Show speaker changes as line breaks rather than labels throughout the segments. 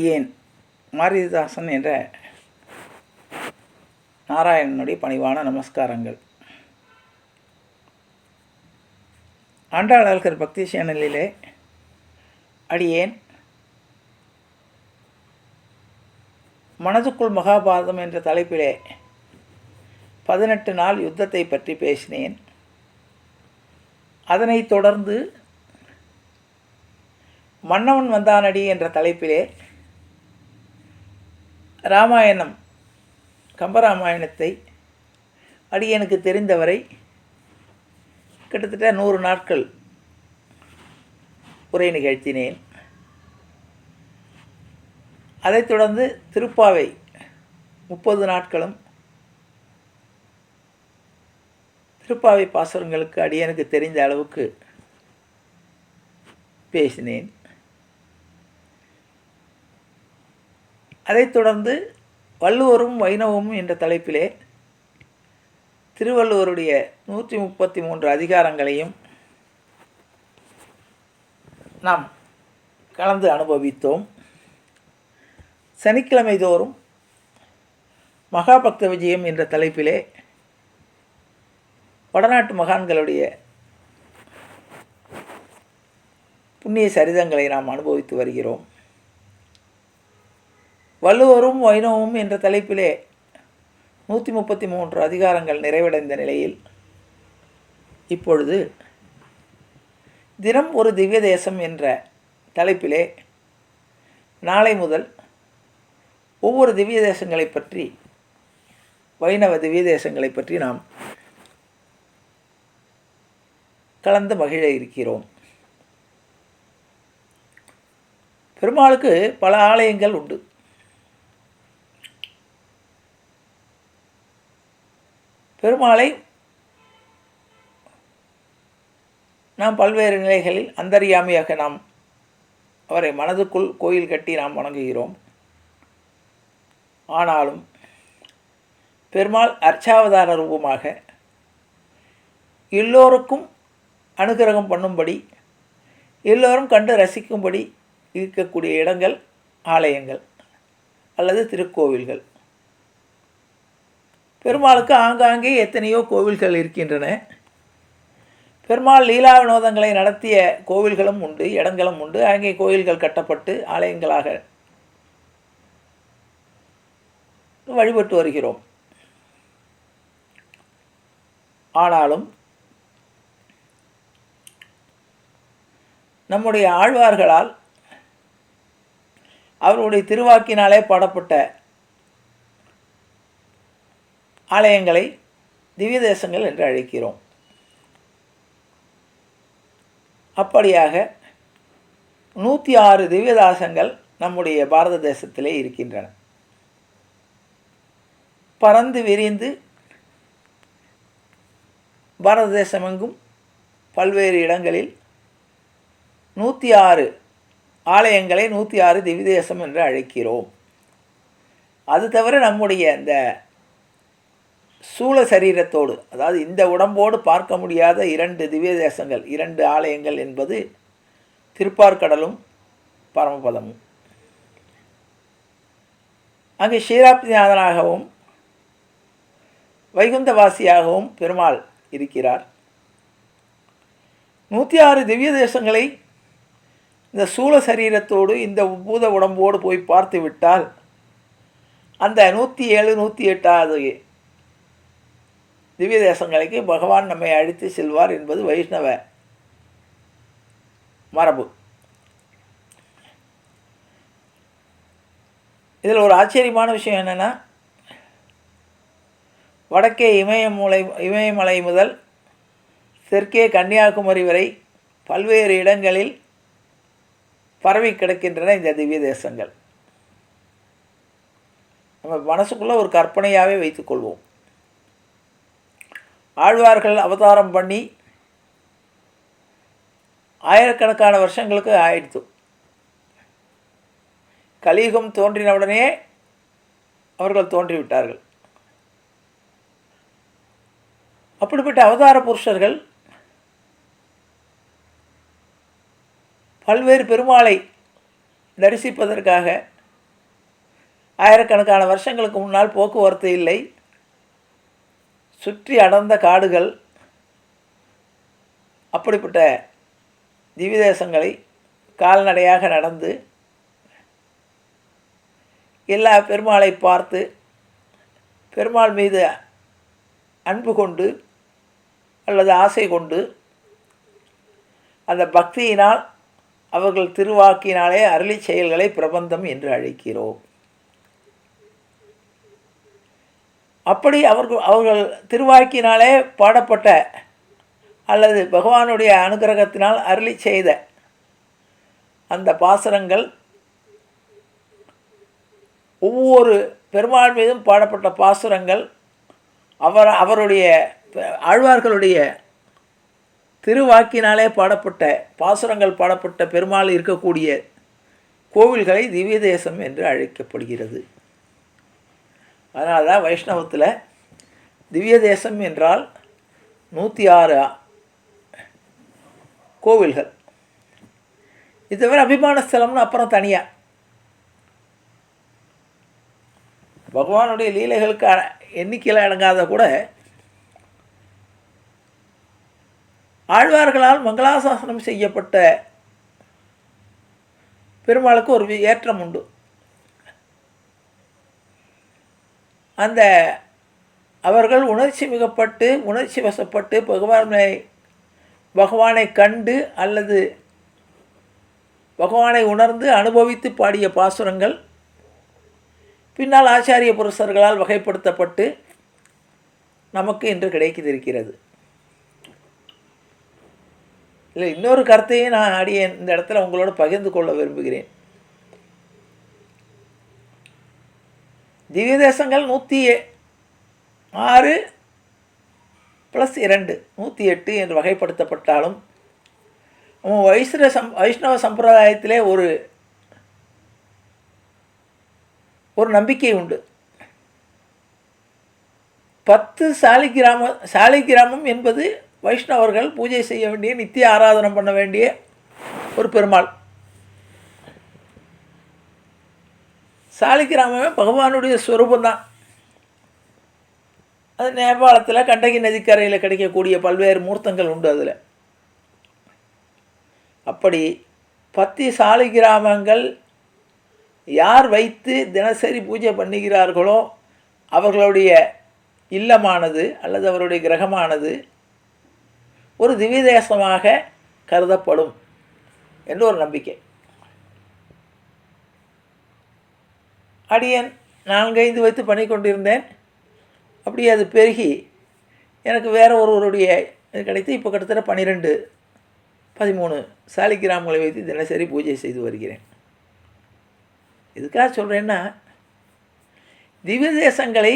வணக்கம் அடியேன் மாரிதாசன் என்ற நாராயணனுடைய பணிவான நமஸ்காரங்கள். ஆண்டாளர்கள் பக்தி சேனலிலே அடியேன். மனதுக்குள் மகாபாரதம் என்ற தலைப்பிலே பதினெட்டு நாள் யுத்தத்தை பற்றி பேசினேன். அதனைத் தொடர்ந்து மன்னவன் வந்தானடி என்ற தலைப்பிலே ராமாயணம் கம்பராமாயணத்தை அடியனுக்கு தெரிந்தவரை கிட்டத்தட்ட நூறு நாட்கள் உரை நிகழ்த்தினேன். அதைத் தொடர்ந்து திருப்பாவை முப்பது நாட்களும் திருப்பாவை பாசுரங்களுக்கு அடியனுக்கு தெரிந்த அளவுக்கு பேசினேன். அதைத் தொடர்ந்து வள்ளுவரும் வைணவமும் என்ற தலைப்பிலே திருவள்ளுவருடைய நூற்றி முப்பத்தி மூன்று அதிகாரங்களையும் நாம் கலந்து அனுபவித்தோம். சனிக்கிழமை தோறும் மகாபக்த விஜயம் என்ற தலைப்பிலே வடநாட்டு மகான்களுடைய புண்ணிய சரிதங்களை நாம் அனுபவித்து வருகிறோம். வள்ளுவரும் வைணவமும் என்ற தலைப்பிலே நூற்றி முப்பத்தி மூன்று அதிகாரங்கள் நிறைவடைந்த நிலையில் இப்பொழுது தினம் ஒரு திவ்ய தேசம் என்ற தலைப்பிலே நாளை முதல் ஒவ்வொரு திவ்ய தேசங்களை பற்றி வைணவ திவ்ய தேசங்களை பற்றி நாம் கலந்து மகிழ இருக்கிறோம். பெருமாளுக்கு பல ஆலயங்கள் உண்டு. பெருமாளை நாம் பல்வேறு நிலைகளில் அந்தரியாமையாக நாம் அவரை மனதுக்குள் கோயில் கட்டி நாம் வணங்குகிறோம். ஆனாலும் பெருமாள் அர்ச்சாவதார ரூபமாக எல்லோருக்கும் அனுகிரகம் பண்ணும்படி எல்லோரும் கண்டு ரசிக்கும்படி இருக்கக்கூடிய இடங்கள் ஆலயங்கள் அல்லது திருக்கோவில்கள். பெருமாளுக்கு ஆங்காங்கே எத்தனையோ கோவில்கள் இருக்கின்றன. பெருமாள் லீலா வினோதங்களை நடத்திய கோவில்களும் உண்டு இடங்களும் உண்டு. அங்கே கோயில்கள் கட்டப்பட்டு ஆலயங்களாக வழிபட்டு வருகிறோம். ஆனாலும் நம்முடைய ஆழ்வார்களால் அவருடைய திருவாக்கினாலே பாடப்பட்ட ஆலயங்களை திவ்ய தேசங்கள் என்று அழைக்கிறோம். அப்படியாக நூற்றி ஆறு திவ்யதாசங்கள் நம்முடைய பாரத தேசத்திலே இருக்கின்றன. பறந்து விரிந்து பாரத தேசமெங்கும் பல்வேறு இடங்களில் நூற்றி ஆறு ஆலயங்களை நூற்றி ஆறு திவ்யதேசம் என்று அழைக்கிறோம். அது தவிர நம்முடைய இந்த சூழ சரீரத்தோடு அதாவது இந்த உடம்போடு பார்க்க முடியாத இரண்டு திவ்ய தேசங்கள் இரண்டு ஆலயங்கள் என்பது திருப்பார்கடலும் பரமபதமும். அங்கே ஸ்ரீராப்திநாதனாகவும் வைகுந்தவாசியாகவும் பெருமாள் இருக்கிறார். நூற்றி ஆறு திவ்ய தேசங்களை இந்த சூழ சரீரத்தோடு இந்த பூத உடம்போடு போய் பார்த்து விட்டால் அந்த நூற்றி ஏழு நூற்றி எட்டாவது திவ்ய தேசங்களுக்கு பகவான் நம்மை அழைத்து செல்வார் என்பது வைஷ்ணவ மரபு. இதில் ஒரு ஆச்சரியமான விஷயம் என்னென்னா வடக்கே இமயமலை இமயமலை முதல் தெற்கே கன்னியாகுமரி வரை பல்வேறு இடங்களில் பரவி கிடக்கின்றன இந்த திவ்ய தேசங்கள் நம்ம மனசுக்குள்ளே ஒரு கற்பனையாகவே வைத்துக்கொள்வோம் ஆழ்வார்கள் அவதாரம் பண்ணி ஆயிரக்கணக்கான வருஷங்களுக்கு ஆயிடுத்து. கலியுகம் தோன்றினவுடனே அவர்கள் தோன்றிவிட்டார்கள். அப்படிப்பட்ட அவதார புருஷர்கள் பல்வேறு பெருமாளை தரிசிப்பதற்காக ஆயிரக்கணக்கான வருஷங்களுக்கு முன்னால் போக்குவரத்து இல்லை. சுற்றி அடர்ந்த காடுகள் அப்படிப்பட்ட திவிதேசங்களை கால்நடையாக நடந்து எல்லா பெருமாளை பார்த்து பெருமாள் மீது அன்பு கொண்டு அல்லது ஆசை கொண்டு அந்த பக்தியினால் அவர்கள் திருவாக்கினாலே அருளி செயல்களை பிரபந்தம் என்று அழைக்கிறோம். அப்படி அவர்கள் அவர்கள் திருவாக்கினாலே பாடப்பட்ட அல்லது பகவானுடைய அனுகிரகத்தினால் அருளி செய்த அந்த பாசனங்கள் ஒவ்வொரு பெருமாள் மீதும் பாடப்பட்ட பாசுரங்கள். அவர் அவருடைய ஆழ்வார்களுடைய திருவாக்கினாலே பாடப்பட்ட பாசுரங்கள் பாடப்பட்ட பெருமாள் இருக்கக்கூடிய கோவில்களை திவ்ய தேசம் என்று அழைக்கப்படுகிறது. அதனால தான் வைஷ்ணவத்தில் திவ்ய தேசம் என்றால் நூற்றி ஆறு கோவில்கள். இது தவிர அபிமான ஸ்தலம்னு அப்புறம் தனியாக பகவானுடைய லீலைகளுக்கு எண்ணிக்கையில் அடங்காத கூட ஆழ்வார்களால் மங்களாசாசனம் செய்யப்பட்ட பெருமாளுக்கு ஒரு ஏற்றம் உண்டு. அந்த அவர்கள் உணர்ச்சி மிகப்பட்டு உணர்ச்சி வசப்பட்டு பகவானை பகவானை கண்டு அல்லது பகவானை உணர்ந்து அனுபவித்து பாடிய பாசுரங்கள் பின்னால் ஆச்சாரிய புருஷர்களால் வகைப்படுத்தப்பட்டு நமக்கு இன்று கிடைக்கிறது இல்லை இன்னொரு கருத்தையும் நான் அடிய இந்த இடத்துல உங்களோட பகிர்ந்து கொள்ள விரும்புகிறேன். திவ்ய தேசங்கள் நூற்றி ஆறு ப்ளஸ் இரண்டு நூற்றி எட்டு என்று வகைப்படுத்தப்பட்டாலும் வைஷ்ணவ சம் வைஷ்ணவ சம்பிரதாயத்திலே ஒரு ஒரு நம்பிக்கை உண்டு. பத்து சாலிகிராம சாலிகிராமம் என்பது வைஷ்ணவர்கள் பூஜை செய்ய வேண்டிய நித்திய ஆராதனம் பண்ண வேண்டிய ஒரு பெருமாள். சாலிகிராமமே பகவானுடைய ஸ்வரூபந்தான் அது நேபாளத்தில் கண்டகி நதிக்கரையில் கிடைக்கக்கூடிய பல்வேறு மூர்த்தங்கள் உண்டு அதில். அப்படி பத்தி சாலிகிராமங்கள் யார் வைத்து தினசரி பூஜை பண்ணுகிறார்களோ அவர்களுடைய இல்லமானது அல்லது அவருடைய கிரகமானது ஒரு திவ்யதேசமாக கருதப்படும் என்று ஒரு நம்பிக்கை. அடியன். நான்கைந்து வைத்து பண்ணி கொண்டிருந்தேன். அப்படி அது பெருகி எனக்கு வேறு ஒருவருடைய இது கிடைத்து இப்போ கிட்டத்தட்ட பன்னிரெண்டு பதிமூணு சாலிகிராமங்களை வைத்து தினசரி பூஜை செய்து வருகிறேன். இதுக்காக சொல்கிறேன்னா திவ்ய தேசங்களை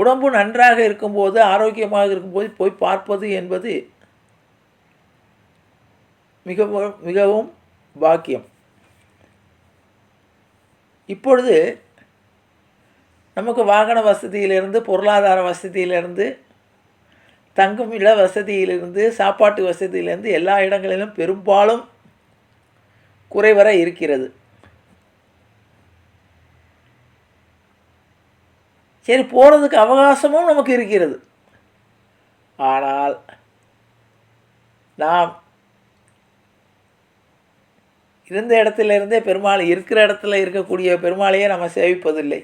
உடம்பு நன்றாக இருக்கும்போது ஆரோக்கியமாக இருக்கும்போது போய் பார்ப்பது என்பது மிகவும் மிகவும் பாக்கியம். இப்பொழுது நமக்கு வாகன வசதியிலிருந்து பொருளாதார வசதியிலிருந்து தங்கும் இட வசதியிலிருந்து சாப்பாட்டு வசதியிலிருந்து எல்லா இடங்களிலும் பெரும்பாலும் குறைவர இருக்கிறது. சரி போகிறதுக்கு அவகாசமும் நமக்கு இருக்கிறது. ஆனால் நாம் இருந்த இடத்துல இருந்தே பெருமாள் இருக்கிற இடத்துல இருக்கக்கூடிய பெருமாளையே நம்ம சேவிப்பதில்லை.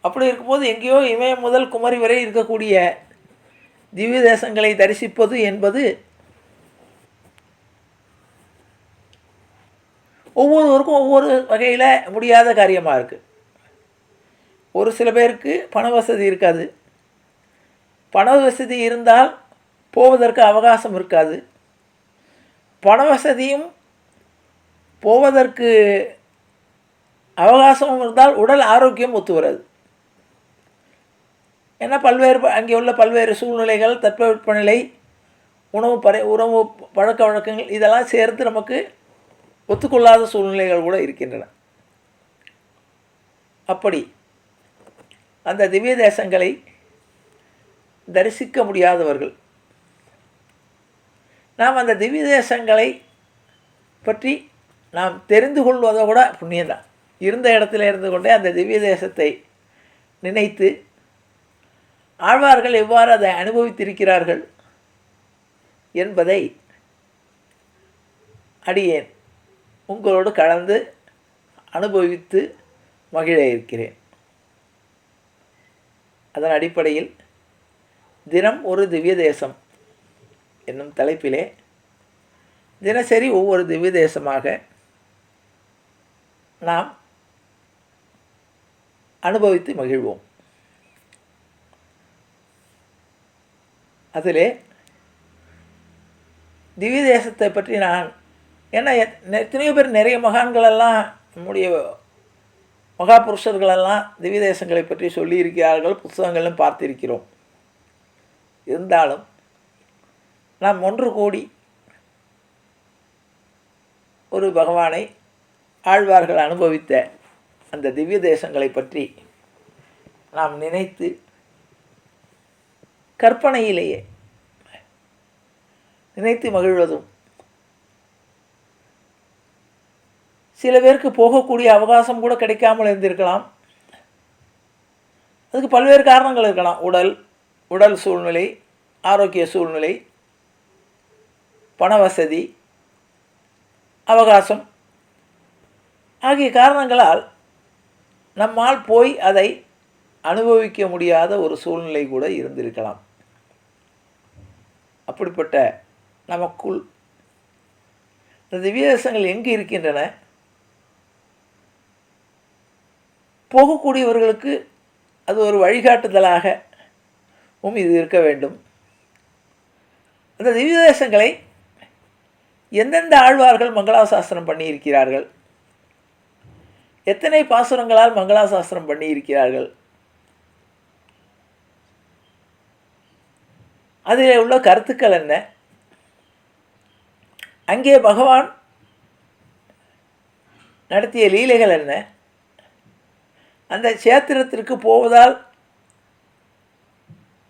அப்படி இருக்கும்போது எங்கேயோ இமயம் முதல் குமரி வரை இருக்கக்கூடிய திவ்ய தேசங்களை தரிசிப்பது என்பது ஒவ்வொருவருக்கும் ஒவ்வொரு வகையில் முடியாத காரியமாக இருக்குது ஒரு சில பேருக்கு பண வசதி இருக்காது. பண வசதி இருந்தால் போவதற்கு அவகாசம் இருக்காது. பண வசதியும் போவதற்கு அவகாசமும் இருந்தால் உடல் ஆரோக்கியம் ஒத்து வராது ஏன்னா பல்வேறு ப- அங்கே உள்ள பல்வேறு சூழ்நிலைகள் தட்பவெப்பநிலை உணவு பறை உணவு பழக்க வழக்கங்கள் இதெல்லாம் சேர்த்து நமக்கு ஒத்துக்கொள்ளாத சூழ்நிலைகள் கூட இருக்கின்றன. அப்படி அந்த திவ்ய தேசங்களை தரிசிக்க முடியாதவர்கள் நாம் அந்த திவ்ய தேசங்களை பற்றி நாம் தெரிந்து கொள்வதை கூட புண்ணியம்தான் இருந்த இடத்துல இருந்து கொண்டே அந்த திவ்ய தேசத்தை நினைத்து ஆழ்வார்கள் எவ்வாறு அதை அனுபவித்திருக்கிறார்கள் என்பதை அடியேன். உங்களோடு கலந்து அனுபவித்து மகிழ இருக்கிறேன். அதன் அடிப்படையில் தினம் ஒரு திவ்ய தேசம் என்னும் தலைப்பிலே தினசரி ஒவ்வொரு திவ்ய தேசமாக நாம் அனுபவித்து மகிழ்வோம். அதிலே திவ்ய தேசத்தை பற்றி நான் ஏன்னா எத்தனையோ பேர் நிறைய மகான்களெல்லாம் நம்முடைய மகாபுருஷர்களெல்லாம் திவ்ய தேசங்களை பற்றி சொல்லியிருக்கிறார்கள் புத்தகங்களும் பார்த்திருக்கிறோம். இருந்தாலும் நாம் ஒன்று கூடி ஒரு பகவானை ஆழ்வார்கள் அனுபவித்த அந்த திவ்ய தேசங்களை பற்றி நாம் நினைத்து கற்பனையிலேயே நினைத்து மகிழ்வதும் சில பேருக்கு போகக்கூடிய அவகாசம் கூட கிடைக்காமல் இருந்திருக்கலாம். அதுக்கு பல்வேறு காரணங்கள் இருக்கலாம். உடல் உடல் சூழ்நிலை ஆரோக்கிய சூழ்நிலை பண வசதி அவகாசம். ஆகிய காரணங்களால் நம்மால் போய் அதை அனுபவிக்க முடியாத ஒரு சூழ்நிலை கூட இருந்திருக்கலாம். அப்படிப்பட்ட நமக்குள் இந்த திவ்யதேசங்கள் எங்கு இருக்கின்றன? போகக்கூடியவர்களுக்கு அது ஒரு வழிகாட்டுதலாகவும் இது இருக்க வேண்டும். அந்த திவ்யதேசங்களை எந்தெந்த ஆழ்வார்கள் மங்களாசாஸ்திரம் பண்ணியிருக்கிறார்கள்? எத்தனை பாசுரங்களால் மங்களாசாஸ்திரம் பண்ணியிருக்கிறார்கள்? அதில் உள்ள கருத்துக்கள் என்ன? அங்கே பகவான் நடத்திய லீலைகள் என்ன? அந்த சேத்திரத்திற்கு போவதால்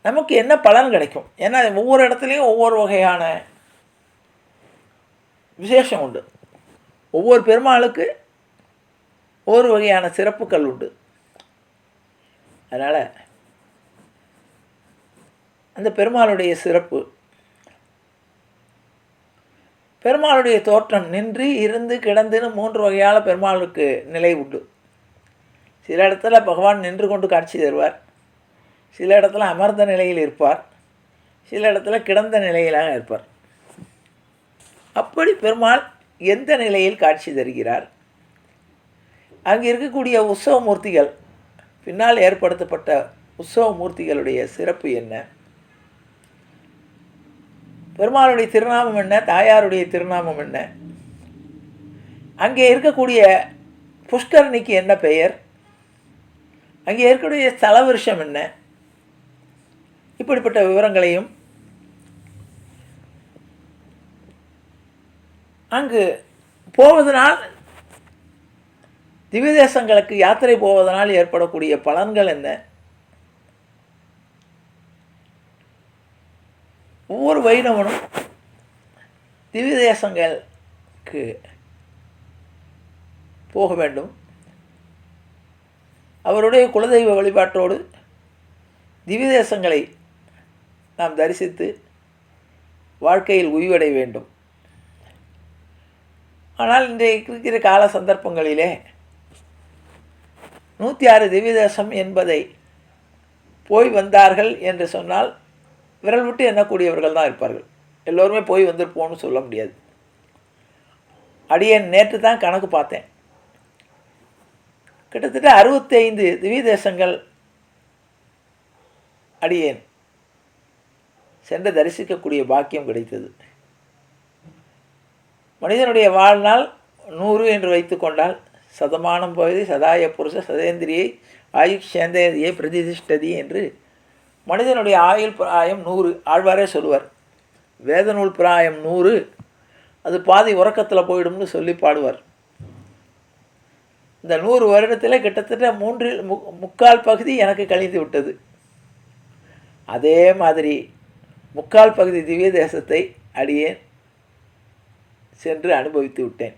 நமக்கு என்ன பலன் கிடைக்கும்? ஏன்னா ஒவ்வொரு இடத்துலையும் ஒவ்வொரு வகையான விசேஷம் உண்டு. ஒவ்வொரு பெருமாளுக்கு ஒரு வகையான சிறப்புகள் உண்டு. அதனால் அந்த பெருமாளுடைய சிறப்பு. பெருமாளுடைய தோற்றம் நின்று இருந்து கிடந்துன்னு மூன்று வகையான பெருமாளுக்கு நிலை உண்டு. சில இடத்துல பகவான் நின்று கொண்டு காட்சி தருவார். சில இடத்துல அமர்ந்த நிலையில் இருப்பார். சில இடத்துல கிடந்த நிலையிலாக இருப்பார். அப்படி பெருமாள் எந்த நிலையில் காட்சி தருகிறார்? அங்கே இருக்கக்கூடிய உற்சவ மூர்த்திகள் பின்னால் ஏற்படுத்தப்பட்ட உற்சவ மூர்த்திகளுடைய சிறப்பு என்ன? பெருமாளுடைய திருநாமம் என்ன? தாயாருடைய திருநாமம் என்ன? அங்கே இருக்கக்கூடிய புஷ்கரணிக்கு என்ன பெயர்? அங்கே இருக்கக்கூடிய ஸ்தல என்ன? இப்படிப்பட்ட விவரங்களையும் அங்கு போவதனால் திவ்யதேசங்களுக்கு யாத்திரை போவதனால் ஏற்படக்கூடிய பலன்கள் என்ன? ஒவ்வொரு வைணவனும் திவ்ய தேசங்களுக்கு போக வேண்டும். அவருடைய குலதெய்வ வழிபாட்டோடு திவ்ய தேசங்களை நாம் தரிசித்து வாழ்க்கையில் உய்வடைய வேண்டும். ஆனால் இன்றைக்கு இருக்கிற கால சந்தர்ப்பங்களிலே நூற்றி ஆறு திவ்யதேசம் என்பதை போய் வந்தார்கள் என்று சொன்னால் விரல் விட்டு எண்ணக்கூடியவர்கள் தான் இருப்பார்கள். எல்லோருமே போய் வந்திருப்போம்னு சொல்ல முடியாது. அடியேன் நேற்று தான் கணக்கு பார்த்தேன். கிட்டத்தட்ட அறுபத்தைந்து திவ்யதேசங்கள் அடியேன். சென்று தரிசிக்கக்கூடிய பாக்கியம் கிடைத்தது. மனிதனுடைய வாழ்நாள் நூறு என்று வைத்துக்கொண்டால் சதமானம் பகுதி சதாய புருஷ சதேந்திரியை ஆயுஷ் சேந்தேந்திரியை பிரதிதிஷ்டதி என்று மனிதனுடைய ஆயுள் பிராயம் நூறு ஆழ்வாரே சொல்லுவார். வேத நூல் பிராயம் நூறு அது பாதி உறக்கத்தில் போயிடும்னு சொல்லி பாடுவார். இந்த நூறு வருடத்தில் கிட்டத்தட்ட மூன்றில் மு முக்கால் பகுதி எனக்கு கழிந்து விட்டது. அதே மாதிரி முக்கால் பகுதி திவ்ய தேசத்தை அடியேன் சென்று அனுபவித்து விட்டேன்.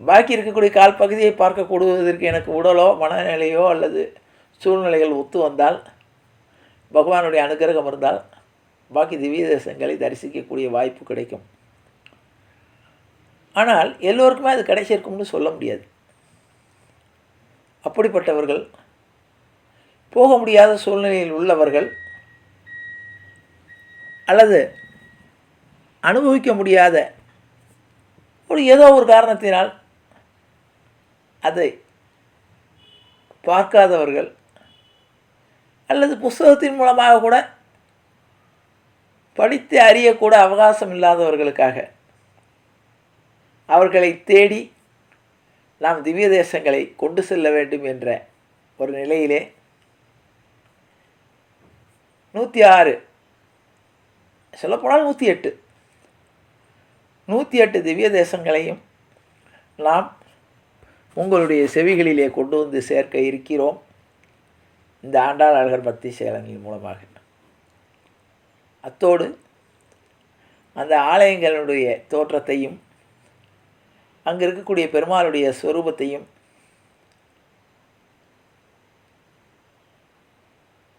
பாக்கி இருக்கக்கூடிய கால் பகுதியை பார்க்கக்கூடுவதற்கு எனக்கு உடலோ மனநிலையோ அல்லது சூழ்நிலைகள் ஒத்து வந்தால் பகவானுடைய அனுகிரகம் இருந்தால் பாக்கி திவ்ய தேசங்களை தரிசிக்கக்கூடிய வாய்ப்பு கிடைக்கும். ஆனால் எல்லோருக்குமே அது கிடைச்சிருக்கும்னு சொல்ல முடியாது. அப்படிப்பட்டவர்கள் போக முடியாத சூழ்நிலையில் உள்ளவர்கள் அல்லது அனுபவிக்க முடியாத ஒரு ஏதோ ஒரு காரணத்தினால் அதை பார்க்காதவர்கள் அல்லது புஸ்தகத்தின் மூலமாக கூட படித்து அறியக்கூட அவகாசம் இல்லாதவர்களுக்காக அவர்களை தேடி நாம் திவ்ய தேசங்களை கொண்டு செல்ல வேண்டும் என்ற ஒரு நிலையிலே நூற்றி ஆறு சொல்லப்போனால் நூற்றி எட்டு. நூற்றி எட்டு திவ்ய தேசங்களையும் நாம் உங்களுடைய செவிகளிலே கொண்டு வந்து சேர்க்க இருக்கிறோம். இந்த ஆண்டாள் அழகர் பக்தி சேலங்கள் மூலமாக. அத்தோடு அந்த ஆலயங்களுடைய தோற்றத்தையும் அங்கே இருக்கக்கூடிய பெருமாளுடைய ஸ்வரூபத்தையும்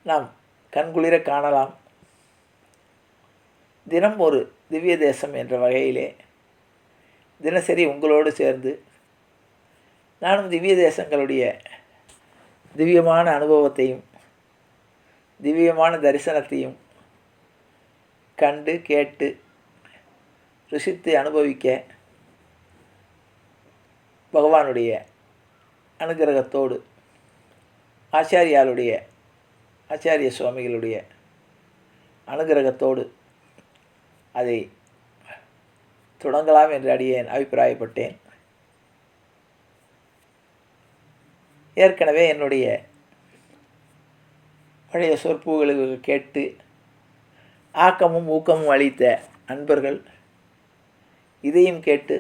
நாம் கண்குளிர காணலாம். தினம் ஒரு திவ்ய தேசம் என்ற வகையிலே தினசரி உங்களோடு சேர்ந்து நானும் திவ்ய தேசங்களுடைய திவ்யமான அனுபவத்தையும் திவ்யமான தரிசனத்தையும் கண்டு கேட்டு ருசித்து அனுபவிக்க பகவானுடைய அனுகிரகத்தோடு ஆச்சாரியாளுடைய ஆச்சாரிய சுவாமிகளுடைய அனுகிரகத்தோடு அதை தொடங்கலாம் என்று அடியேன் அபிப்பிராயப்பட்டேன். ஏற்கனவே என்னுடைய பழைய சொற்புகளுக்கு கேட்டு ஆக்கமும் ஊக்கமும் அளித்த அன்பர்கள் இதையும் கேட்டு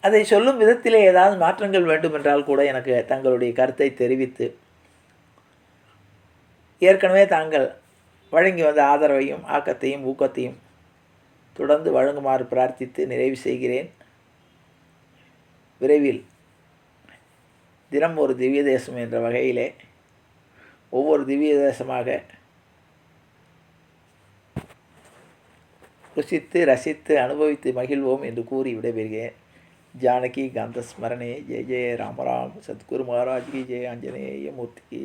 அதை சொல்லும் விதத்திலே ஏதாவது மாற்றங்கள் வேண்டுமென்றால் கூட எனக்கு தங்களுடைய கருத்தை தெரிவித்து ஏற்கனவே தாங்கள் வழங்கி வந்த ஆதரவையும் ஆக்கத்தையும் ஊக்கத்தையும் தொடர்ந்து வழங்குமாறு பிரார்த்தித்து நிறைவு செய்கிறேன். விரைவில் தினம் ஒரு திவ்ய தேசம் என்ற வகையிலே ஒவ்வொரு திவ்ய தேசமாக ருசித்து ரசித்து அனுபவித்து மகிழ்வோம் என்று கூறி விடைபெறுகிறேன். ஜானகி காந்த ஸ்மரணே ஜெய ஜெய ராமராம். சத்குரு மகாராஜ் கி ஜெய. ஆஞ்சநேய மூர்த்தி கி